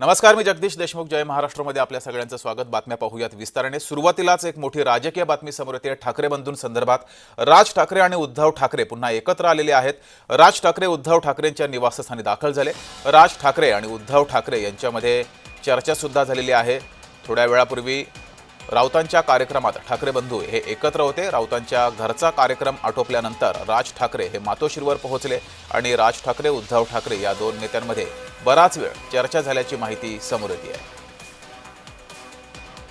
नमस्कार मी जगदीश देशमुख जय महाराष्ट्रामध्ये आपल्या सगळ्यांचं स्वागत. बातम्या पाहूयात विस्ताराने. सुरुवातीलाच एक मोठी राजकीय बातमी समोर येते. ठाकरे बंधूंसंदर्भात राज ठाकरे आणि उद्धव ठाकरे पुन्हा एकत्र आलेले आहेत. राज ठाकरे उद्धव ठाकरेंच्या निवासस्थानी दाखल झाले. राज ठाकरे आणि उद्धव ठाकरे यांच्यामध्ये चर्चासुद्धा झालेली आहे. थोड्या वेळापूर्वी राऊतांच्या कार्यक्रमात ठाकरे बंधू हे एकत्र होते. राऊतांच्या घरचा कार्यक्रम आटोपल्यानंतर राज ठाकरे हे मातोश्रीवर पोहोचले आणि राज ठाकरे उद्धव ठाकरे या दोन नेत्यांमध्ये बराच वेळ चर्चा झाल्याची माहिती समोर येते आहे.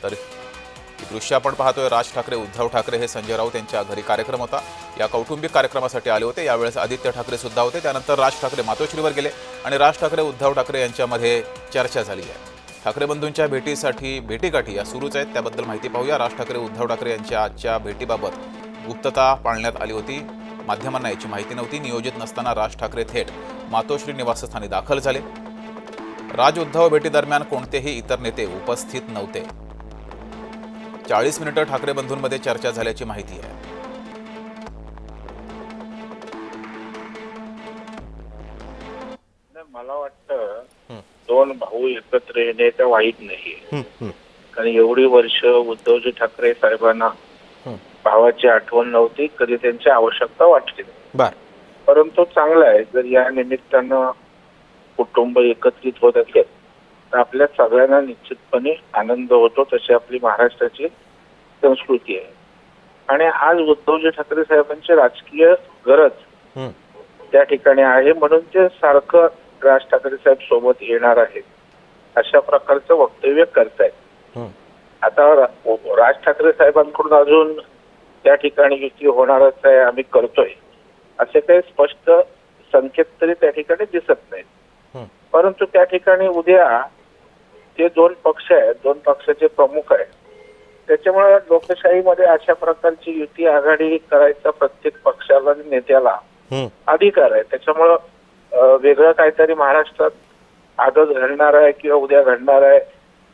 तर दृश्य आपण पाहतोय. राज ठाकरे उद्धव ठाकरे हे संजय राऊत यांच्या घरी कार्यक्रम होता. या कौटुंबिक कार्यक्रमासाठी आले होते. यावेळेस आदित्य ठाकरे सुद्धा होते. त्यानंतर राज ठाकरे मातोश्रीवर गेले आणि राज ठाकरे उद्धव ठाकरे यांच्यामध्ये चर्चा झाली आहे. ठाकरे बंधूंच्या भेटीसाठी भेटीगाठी या सुरूच आहेत. त्याबद्दल माहिती पाहूया. राज ठाकरे उद्धव ठाकरे यांच्या आजच्या भेटीबाबत गुप्तता पाळण्यात आली होती. माध्यमांना याची माहिती नव्हती. नियोजित नसताना राज ठाकरे थेट मातोश्री निवासस्थानी दाखल झाले. राज उद्धव भेटीदरम्यान कोणतेही इतर नेते उपस्थित नव्हते. चाळीस मिनिटं ठाकरे बंधूंमध्ये चर्चा झाल्याची माहिती आहे. मला वाटतं दोन भाऊ एकत्र येणे तर वाईट नाही कारण एवढी वर्ष उद्धवजी ठाकरे साहेबांना भावाची आठवण नव्हती कधी त्यांची आवश्यकता वाटली नाही. परंतु चांगलं आहे जर या निमित्तानं कुटुंब एकत्रित होत असेल तर आपल्या सगळ्यांना निश्चितपणे आनंद होतो तशी आपली महाराष्ट्राची संस्कृती आहे. आणि आज उद्धवजी ठाकरे साहेबांची राजकीय गरज त्या ठिकाणी आहे म्हणून ते सारखं राज ठाकरे साहेब सोबत येणार आहेत. अशा प्रकारचं वक्तव्य करतायत. आता राज ठाकरे साहेबांकडून अजून त्या ठिकाणी युती होणारच आहे आम्ही करतोय. असे काही स्पष्ट संकेत तरी त्या ठिकाणी दिसत नाहीत. परंतु त्या ठिकाणी उद्या ते दोन पक्ष आहेत दोन पक्षाचे प्रमुख आहेत त्याच्यामुळे लोकशाहीमध्ये अशा प्रकारची युती आघाडी करायचा प्रत्येक पक्षाला नेत्याला अधिकार आहे. त्याच्यामुळं वेगळं काहीतरी महाराष्ट्रात आजच घडणार आहे किंवा उद्या घडणार आहे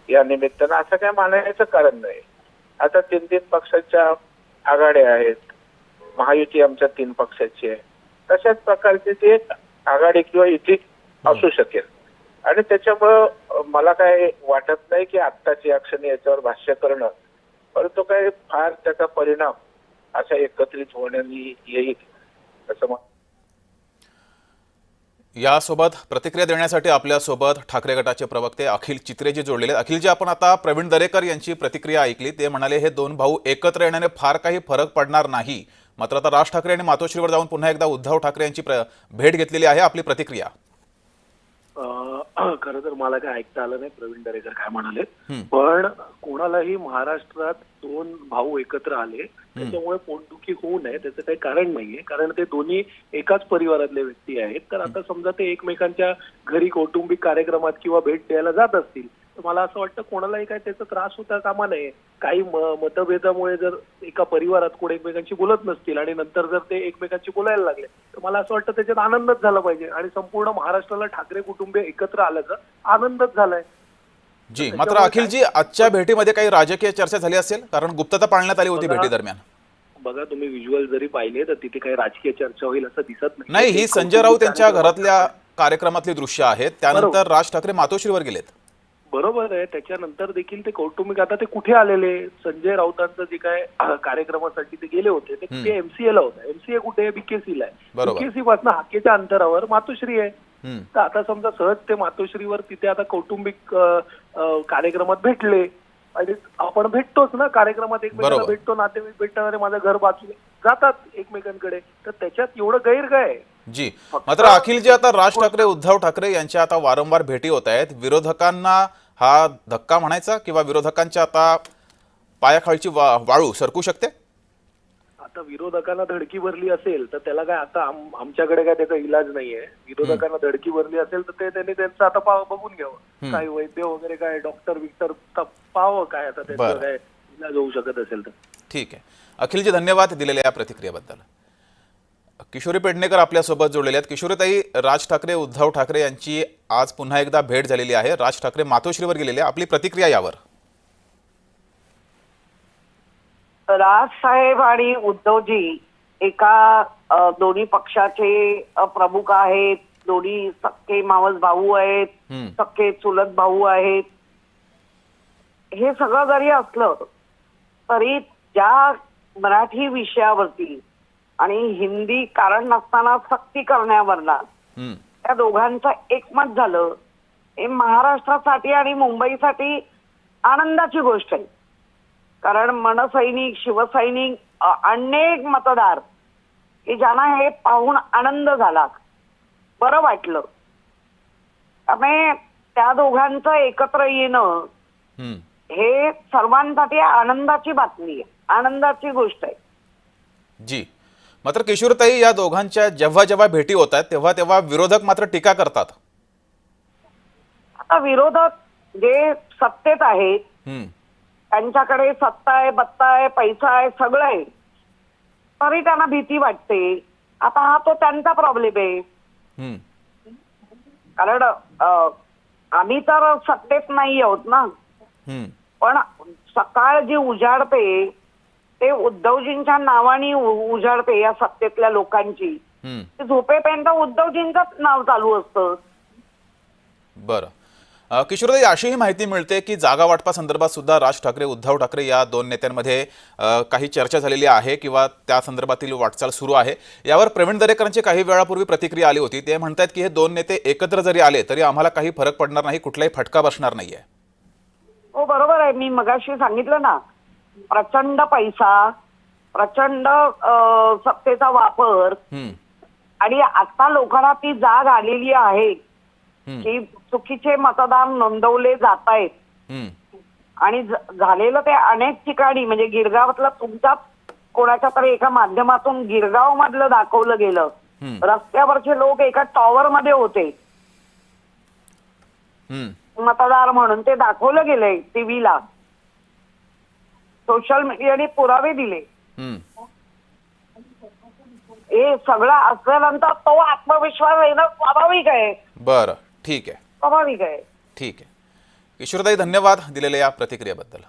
या निमित्तानं असं काय मानायचं कारण नाही. आता तीन तीन पक्षाच्या आघाड्या आहेत. महायुती आमच्या तीन पक्षाची आहे. तशाच प्रकारची ती एक आघाडी किंवा युती असू शकेल. आणि त्याच्यामुळं मला काय वाटत नाही की आत्ताची या क्षणी याच्यावर भाष्य करणं परंतु काय फार त्याचा परिणाम अशा एकत्रित होण्यानी येईल असं मला यासोबत प्रतिक्रिया देण्यासाठी आपल्यासोबत ठाकरे गटाचे प्रवक्ते अखिल चित्रेजी जोडलेले अखिलजी आपण आता प्रवीण दरेकर यांची प्रतिक्रिया ऐकली. ते म्हणाले हे दोन भाऊ एकत्र येण्याने फार काही फरक पडणार नाही. मात्र आता राज ठाकरे यांनी मातोश्रीवर जाऊन पुन्हा एकदा उद्धव ठाकरे यांची प्र- भेट घेतलेली आहे. आपली प्रतिक्रिया. खर तर मला काय ऐकता आलं नाही प्रवीण दरेकर काय म्हणाले. पण कोणालाही महाराष्ट्रात दोन भाऊ एकत्र आले त्याच्यामुळे पोटदुखी होऊ नये त्याचं काही कारण नाहीये. कारण ते दोन्ही एकाच परिवारातले व्यक्ती आहेत. तर आता समजा ते एकमेकांच्या घरी कौटुंबिक कार्यक्रमात किंवा भेट द्यायला जात असतील मला असं वाटतं कोणालाही काय त्याचा त्रास होता कामा नये. काही मतभेदामुळे जर एका परिवारात कोण एकमेकांशी बोलत नसतील आणि नंतर जर ते एकमेकांशी बोलायला लागले तर मला असं वाटतं त्याच्यात आनंदच झाला पाहिजे आणि संपूर्ण महाराष्ट्राला ठाकरे कुटुंबीय एकत्र आल्याचा आनंदच झालाय. जी मात्र अखिलजी आजच्या भेटीमध्ये काही राजकीय चर्चा झाली असेल कारण गुप्तता पाळण्यात आली होती. भेटी दरम्यान. बघा तुम्ही व्हिज्युअल जरी पाहिले तर तिथे काही राजकीय चर्चा होईल असं दिसत नाही. नाही ही संजय राऊत यांच्या घरातल्या कार्यक्रमातली दृश्य आहेत त्यानंतर राज ठाकरे मातोश्रीवर गेलेत. बरोबर आहे. त्याच्यानंतर देखील ते कौटुंबिक आता ते कुठे आलेले? संजय राऊतांचं जे काय कार्यक्रमासाठी ते गेले होते ते कुठे एमसीए ला होतं. एमसीए कुठे बीकेसी ला आहे. बीकेसी पासून हाकेच्या अंतरावर मातोश्री आहे. तर आता समजा सहज ते मातोश्रीवर तिथे आता कौटुंबिक कार्यक्रमात भेटले. आणि आपण भेटतोच ना कार्यक्रमात एकमेकांना. भेटतो नातेवाईक भेटणार माझं घर बाजूला जातात एकमेकांकडे. तर त्याच्यात एवढं गैर काय? जी. मात्र अखिलजी आता राज ठाकरे उद्धव ठाकरे यांच्या आता वारंवार भेटी होत आहेत. विरोधकांना हा धक्का म्हणायचा किंवा विरोधकांच्या आता पायाखालची वा- वाळू सरकू शकते? आता विरोधकांना धडकी भरली असेल तर त्याला काय आता आम- आमच्याकडे काय त्याचा इलाज नाहीये. विरोधकांना धडकी भरली असेल तर ते त्यांनी त्यांचं आता पाव बघून घ्यावं. काय वैद्य वगैरे काय डॉक्टर विक्टर पाहावं काय आता. त्यांचं काय इलाज होऊ शकत असेल तर. ठीक आहे. अखिलजी धन्यवाद दिलेल्या या प्रतिक्रियेबद्दल. किशोरी पेडणेकर आपल्यासोबत जोडलेले आहेत. किशोरीताई राज ठाकरे उद्धव ठाकरे यांची आज पुन्हा एकदा भेट झालेली आहे. राज ठाकरे मातोश्रीवर गेलेले. आपली प्रतिक्रिया यावर. राजसाहेब आणि उद्धवजी एका दोन्ही पक्षाचे प्रमुख आहेत. दोन्ही सक्के मावस भाऊ आहेत. सक्के चुलत भाऊ आहेत. हे सगळं जरी असलं तरी ज्या मराठी विषयावरती आणि हिंदी कारण नसताना सक्ती करण्यावरला. त्या दोघांचं एकमत झालं. हे महाराष्ट्रासाठी आणि मुंबईसाठी आनंदाची गोष्ट आहे. कारण मनसैनिक शिवसैनिक अनेक मतदार की ज्यांना हे पाहून आनंद झाला. बरं वाटलं. त्यामुळे त्या दोघांचं एकत्र येणं. हे सर्वांसाठी आनंदाची बातमी आहे. आनंदाची गोष्ट आहे. जी. मात्र किशोरताई या दोघांच्या जेव्हा जेव्हा भेटी होत आहेत तेव्हा तेव्हा विरोधक मात्र टीका करतात आता विरोधक जे सत्तेत आहेत. त्यांच्याकडे सत्ता आहे बत्ता आहे पैसा आहे सगळं आहे तरी त्यांना भीती वाटते आता हा तो त्यांचा प्रॉब्लेम आहे. कारण आम्ही तर सत्तेत नाही आहोत ना. पण सकाळ जी उजाडते ते उद्धवजींच्या नावाने उजाडते या सत्तेतल्या लोकांची. झोपेपर्यंत उद्धवजींचंच नाव चालू असतं. बरं. अ, किशोरताई अशीही माहिती मिळते की जागा वाटपासंदर्भात सुद्धा राज ठाकरे उद्धव ठाकरे या दोन नेत्यांमध्ये काही चर्चा झालेली आहे किंवा त्या संदर्भातील वाटचाल सुरू आहे. यावर प्रवीण दरेकरांची काही वेळापूर्वी प्रतिक्रिया आली होती. ते म्हणतात की हे दोन नेते एकत्र जरी आले तरी आम्हाला काही फरक पडणार नाही कुठलाही फटका बसणार नाहीये. हो बरोबर आहे. मी मगाशी सांगितलं ना प्रचंड पैसा प्रचंड सत्तेचा वापर. आणि आता लोकांना ती जाग आलेली आहे. की चुकीचे मतदार नोंदवले जात आहेत. आणि झालेलं ते अनेक ठिकाणी म्हणजे गिरगावातलं तुमच्या कोणाच्या तरी एका माध्यमातून गिरगाव मधलं दाखवलं गेलं. रस्त्यावरचे लोक एका टॉवर मध्ये होते. मतदार म्हणून ते दाखवलं गेलंय टीव्हीला सोशल मीडियाने पुरावे दिले. हम्म. हे सगळं असल्यानंतर तो आत्मविश्वास येणं स्वाभाविक आहे. बरं ठीक आहे. स्वाभाविक आहे. ठीक आहे. किशोरताई धन्यवाद दिलेल्या या प्रतिक्रियेबद्दल.